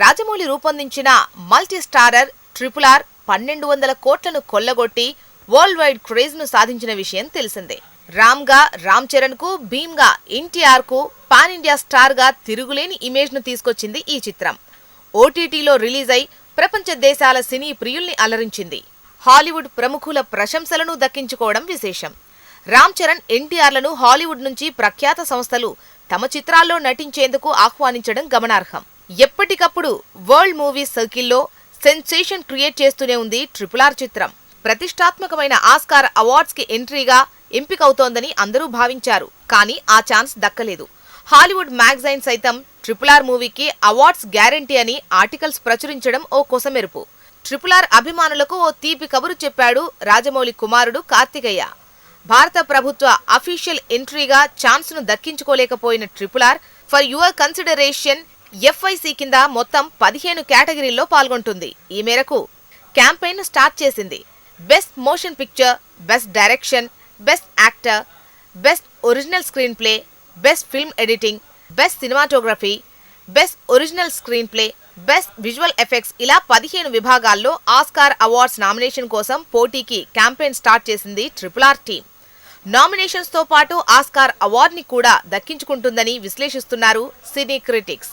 రాజమౌళి రూపొందించిన multi starrer triple R పన్నెండు వందల కోట్లను కొల్లగొట్టి వరల్డ్ వైడ్ క్రేజ్ను సాధించిన విషయం తెలిసిందే. రామ్గా రామ్ చరణ్కు భీమ్గా ఎన్టీఆర్కు పాన్ ఇండియా స్టార్గా తిరుగులేని ఇమేజ్ను తీసుకొచ్చింది ఈ చిత్రం. ఓటీటీలో రిలీజ్ అయి ప్రపంచ దేశాల సినీ ప్రియుల్ని అలరించింది. హాలీవుడ్ ప్రముఖుల ప్రశంసలను దక్కించుకోవడం విశేషం. రామ్ చరణ్ ఎన్టీఆర్లను హాలీవుడ్ నుంచి ప్రఖ్యాత సంస్థలు తమ చిత్రాల్లో నటించేందుకు ఆహ్వానించడం గమనార్హం. ఎప్పటికప్పుడు వరల్డ్ మూవీ సర్కిల్లో సెన్సేషన్ క్రియేట్ చేస్తూనే ఉంది ట్రిపుల్ ఆర్ చిత్రం. ప్రతిష్టాత్మకమైన ఆస్కార్ అవార్డ్స్కి ఎంట్రీగా ఎంపికవుతోందని అందరూ భావించారు. కానీ ఆ ఛాన్స్ దక్కలేదు. హాలీవుడ్ మ్యాగజైన్ సైతం ట్రిపుల్ ఆర్ మూవీకి అవార్డ్స్ గ్యారంటీ అని ఆర్టికల్స్ ప్రచురించడం ఓ కొసమెరుపు. ట్రిపుల్ ఆర్ అభిమానులకు ఓ తీపి కబురు చెప్పాడు రాజమౌళి కుమారుడు కార్తికయ్య భారత ప్రభుత్వ అఫీషియల్ ఎంట్రీగా ఛాన్స్ను దక్కించుకోలేకపోయిన triple R for your consideration FYC కింద మొత్తం పదిహేను కేటగిరీల్లో పాల్గొంటుంది. ఈ మేరకు క్యాంపెయిన్ స్టార్ట్ చేసింది. Best motion picture best direction best actor best original screenplay best film editing best cinematography best original screenplay best visual effects ఇలా పదిహేను విభాగాల్లో ఆస్కార్ అవార్డ్స్ నామినేషన్ కోసం పోటీకి క్యాంపెయిన్ స్టార్ట్ చేసింది ట్రిపుల్ ఆర్ టీమ్. నామినేషన్స్తో పాటు Oscar అవార్డుని కూడా దక్కించుకుంటుందని విశ్లేషిస్తున్నారు సినీ క్రిటిక్స్.